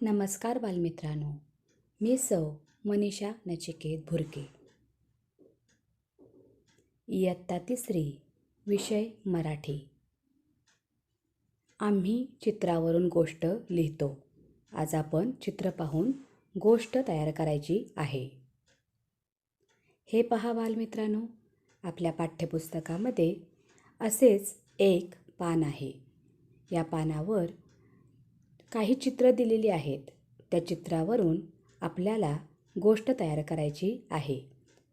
नमस्कार बालमित्रांनो मी सौ मनीषा नचिकेत भुरके इयत्ता तिसरी विषय मराठी. आम्ही चित्रावरून गोष्ट लिहितो. आज आपण चित्र पाहून गोष्ट तयार करायची आहे. हे पहा बालमित्रांनो आपल्या पाठ्यपुस्तकामध्ये असेच एक पान आहे. या पानावर काही चित्र दिलेली आहेत. त्या चित्रावरून आपल्याला गोष्ट तयार करायची आहे.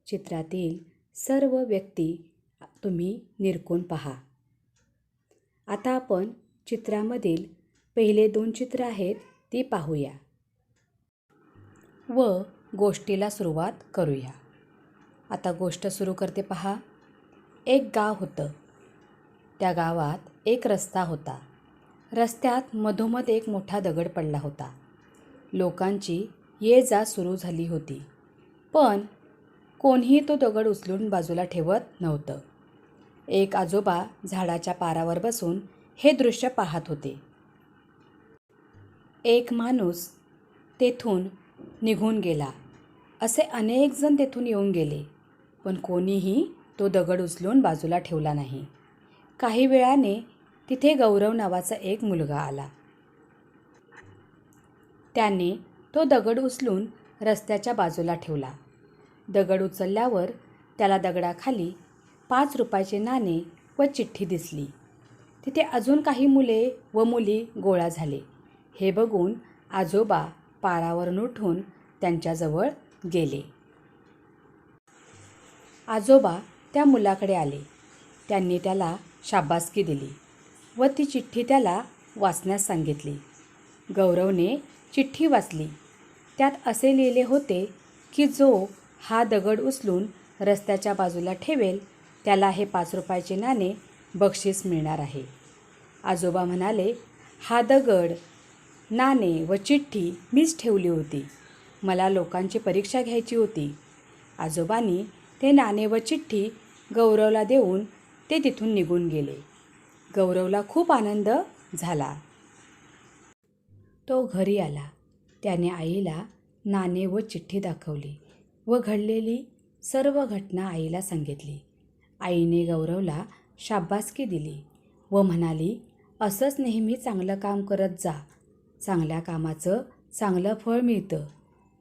चित्रातील सर्व व्यक्ती तुम्ही निरखून पहा. आता आपण चित्रामधील पहिले दोन चित्र आहेत ती पाहूया. व गोष्टीला सुरुवात करूया. आता गोष्ट सुरू करते पहा. एक गाव होतं. त्या गावात एक रस्ता होता. रस्त्यात मधोमध एक मोठा दगड पडला होता. लोकांची ये जा सुरू झाली होती. पण कोणीही तो दगड उचलून बाजूला ठेवत नव्हतं. एक आजोबा झाडाच्या पारावर बसून हे दृश्य पाहत होते. एक माणूस तेथून निघून गेला. असे अनेक जण तेथून येऊन गेले पण कोणीही तो दगड उचलून बाजूला ठेवला नाही. काही वेळाने तिथे गौरव नावाचा एक मुलगा आला. त्याने तो दगड उचलून रस्त्याच्या बाजूला ठेवला. दगड उचलल्यावर त्याला दगडाखाली पाच रुपयाचे नाणे व चिठ्ठी दिसली. तिथे अजून काही मुले व मुली गोळा झाले. हे बघून आजोबा पारावरून उठून त्यांच्याजवळ गेले. आजोबा त्या मुलाकडे आले. त्यांनी त्याला शाबासकी दिली. व ती चिठ्ठी त्याला वाचण्यास सांगितली. गौरवने चिठ्ठी वाचली. त्यात असे लिहिले होते की जो हा दगड उचलून रस्त्याच्या बाजूला ठेवेल त्याला हे पाच रुपयाचे नाणे बक्षीस मिळणार आहे. आजोबा म्हणाले हा दगड नाणे व चिठ्ठी मीच ठेवली होती. मला लोकांची परीक्षा घ्यायची होती. आजोबांनी ते नाणे व चिठ्ठी गौरवला देऊन ते तिथून निघून गेले. गौरवला खूप आनंद झाला. तो घरी आला. त्याने आईला नाणे व चिठ्ठी दाखवली व घडलेली सर्व घटना आईला सांगितली. आईने गौरवला शाबासकी दिली व म्हणाली असंच नेहमी चांगलं काम करत जा. चांगल्या कामाचं चांगलं फळ मिळतं.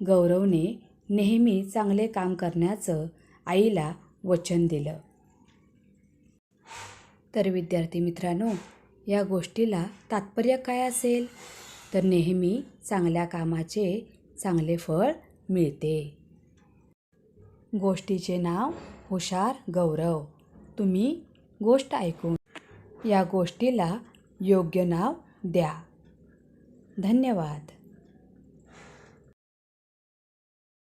गौरवने नेहमी चांगले काम करण्याचं आईला वचन दिलं. तर विद्यार्थी मित्रांनो या गोष्टीला तात्पर्य काय असेल? तर नेहमी चांगल्या कामाचे चांगले फळ मिळते. गोष्टीचे नाव हुशार गौरव. तुम्ही गोष्ट ऐकून या गोष्टीला योग्य नाव द्या. धन्यवाद.